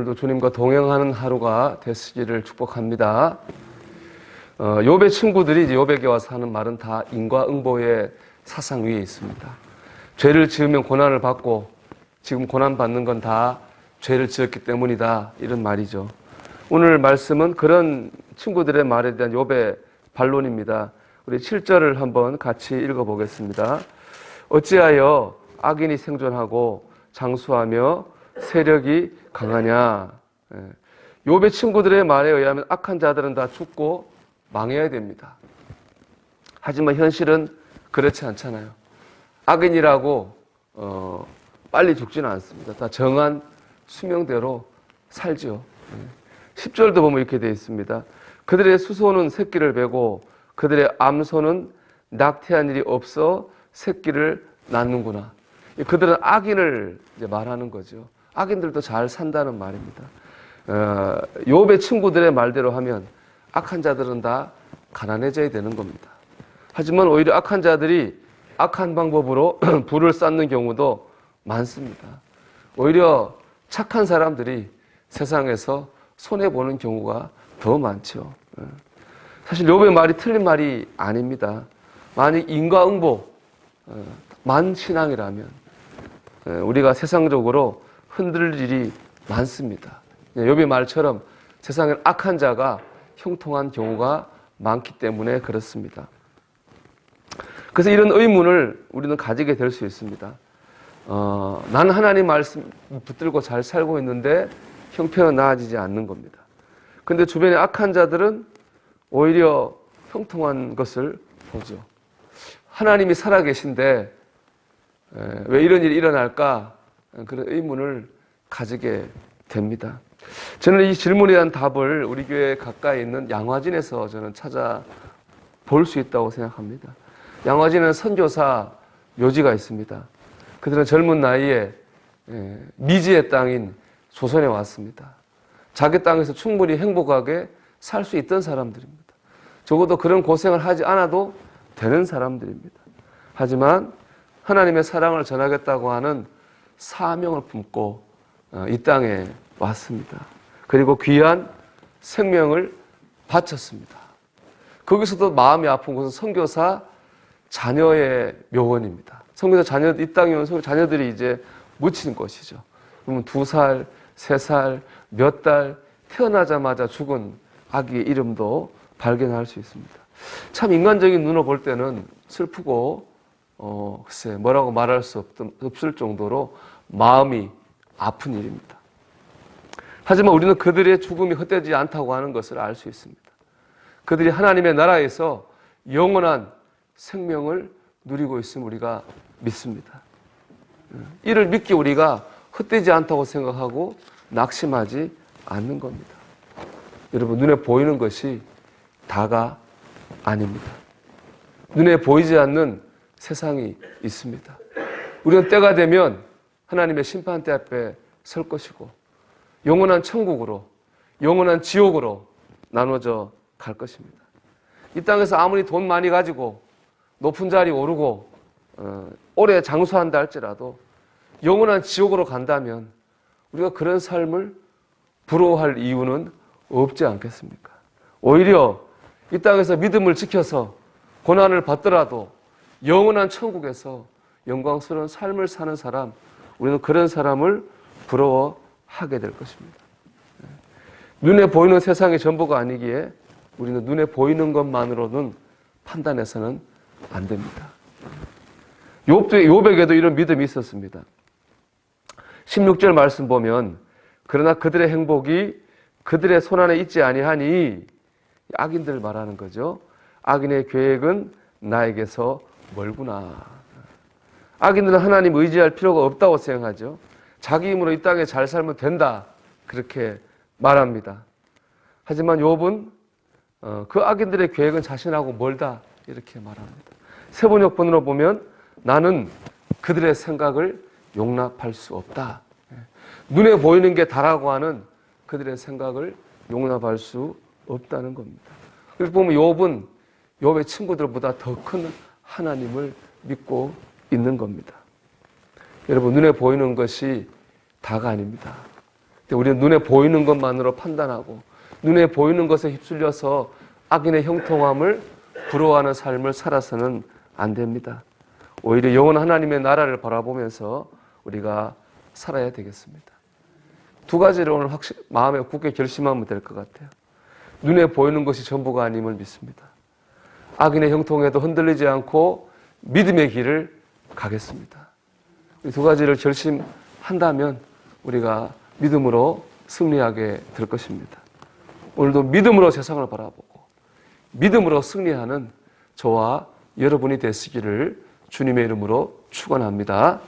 오늘도 주님과 동행하는 하루가 되시기를 축복합니다. 어, 욥의 친구들이 욥에게 와서 하는 말은 다 인과응보의 사상 위에 있습니다. 죄를 지으면 고난을 받고 지금 고난 받는 건 다 죄를 지었기 때문이다 이런 말이죠. 오늘 말씀은 그런 친구들의 말에 대한 욥의 반론입니다. 우리 7절을 한번 같이 읽어 보겠습니다. 어찌하여 악인이 생존하고 장수하며 세력이 강하냐? 예. 욥의 친구들의 말에 의하면 악한 자들은 다 죽고 망해야 됩니다. 하지만 현실은 그렇지 않잖아요. 악인이라고 어, 빨리 죽지는 않습니다. 다 정한 수명대로 살죠. 10절도 보면 이렇게 되어 있습니다. 그들의 수소는 새끼를 베고 그들의 암소는 낙태한 일이 없어 새끼를 낳는구나. 그들은 악인을 말하는 거죠. 악인들도 잘 산다는 말입니다. 어, 욥의 친구들의 말대로 하면 악한 자들은 다 가난해져야 되는 겁니다. 하지만 오히려 악한 자들이 악한 방법으로 부를 쌓는 경우도 많습니다. 오히려 착한 사람들이 세상에서 손해 보는 경우가 더 많죠. 예. 사실 욥의 말이 틀린 말이 아닙니다. 만약 인과응보, 어, 만 신앙이라면 예, 우리가 세상적으로 흔들릴 일이 많습니다. 예, 욥의 말처럼 세상엔 악한 자가 형통한 경우가 많기 때문에 그렇습니다. 그래서 이런 의문을 우리는 가지게 될 수 있습니다. 어, 나는 하나님 말씀 붙들고 잘 살고 있는데 형편은 나아지지 않는 겁니다. 근데 주변에 악한 자들은 오히려 형통한 것을 보죠. 하나님이 살아계신데 왜 이런 일이 일어날까? 그런 의문을 가지게 됩니다. 저는 이 질문에 대한 답을 우리 교회 가까이 있는 양화진에서 저는 찾아 볼 수 있다고 생각합니다. 양화진은 선교사 묘지가 있습니다. 그들은 젊은 나이에 미지의 땅인 조선에 왔습니다. 자기 땅에서 충분히 행복하게 살 수 있던 사람들입니다. 적어도 그런 고생을 하지 않아도 되는 사람들입니다. 하지만 하나님의 사랑을 전하겠다고 하는 사명을 품고 어, 이 땅에 왔습니다. 그리고 귀한 생명을 바쳤습니다. 거기서도 마음이 아픈 것은 선교사 자녀의 묘원입니다. 선교사 자녀 이 땅에 온 자녀들이 이제 묻힌 것이죠. 그러면 두 살, 세 살, 몇 달 태어나자마자 죽은 아기의 이름도 발견할 수 있습니다. 참 인간적인 눈으로 볼 때는 슬프고 어, 글쎄 뭐라고 말할 수 없던, 없을 정도로 마음이 아픈 일입니다. 하지만 우리는 그들의 죽음이 헛되지 않다고 하는 것을 알 수 있습니다. 그들이 하나님의 나라에서 영원한 생명을 누리고 있음을 우리가 믿습니다. 이를 믿기 우리가 헛되지 않다고 생각하고 낙심하지 않는 겁니다. 여러분, 눈에 보이는 것이 다가 아닙니다. 눈에 보이지 않는 세상이 있습니다. 우리는 때가 되면 하나님의 심판대 앞에 설 것이고, 영원한 천국으로, 영원한 지옥으로 나눠져 갈 것입니다. 이 땅에서 아무리 돈 많이 가지고 높은 자리 오르고 어, 오래 장수한다 할지라도 영원한 지옥으로 간다면 우리가 그런 삶을 부러워할 이유는 없지 않겠습니까? 오히려 이 땅에서 믿음을 지켜서 고난을 받더라도 영원한 천국에서 영광스러운 삶을 사는 사람, 우리는 그런 사람을 부러워하게 될 것입니다. 눈에 보이는 세상의 전부가 아니기에 우리는 눈에 보이는 것만으로는 판단해서는 안 됩니다. 욥도, 욥에게도 이런 믿음이 있었습니다. 16절 말씀 보면 그러나 그들의 행복이 그들의 손안에 있지 아니하니 악인들 말하는 거죠. 악인의 계획은 나에게서 멀구나. 악인들은 하나님 의지할 필요가 없다고 생각하죠. 자기 힘으로 이 땅에 잘 살면 된다. 그렇게 말합니다. 하지만 욥은 어, 그 악인들의 계획은 자신하고 멀다. 이렇게 말합니다. 세번역본으로 보면 나는 그들의 생각을 용납할 수 없다. 예. 눈에 보이는 게 다라고 하는 그들의 생각을 용납할 수 없다는 겁니다. 그래서 보면 욥은 욥의 친구들보다 더 큰 하나님을 믿고 있는 겁니다. 여러분 눈에 보이는 것이 다가 아닙니다. 우리는 눈에 보이는 것만으로 판단하고 눈에 보이는 것에 휩쓸려서 악인의 형통함을 부러워하는 삶을 살아서는 안 됩니다. 오히려 영원 하나님의 나라를 바라보면서 우리가 살아야 되겠습니다. 두 가지를 오늘 확실 마음에 굳게 결심하면 될 것 같아요. 눈에 보이는 것이 전부가 아님을 믿습니다. 악인의 형통에도 흔들리지 않고 믿음의 길을 가겠습니다. 이 두 가지를 결심한다면 우리가 믿음으로 승리하게 될 것입니다. 오늘도 믿음으로 세상을 바라보고 믿음으로 승리하는 저와 여러분이 되시기를 주님의 이름으로 축원합니다.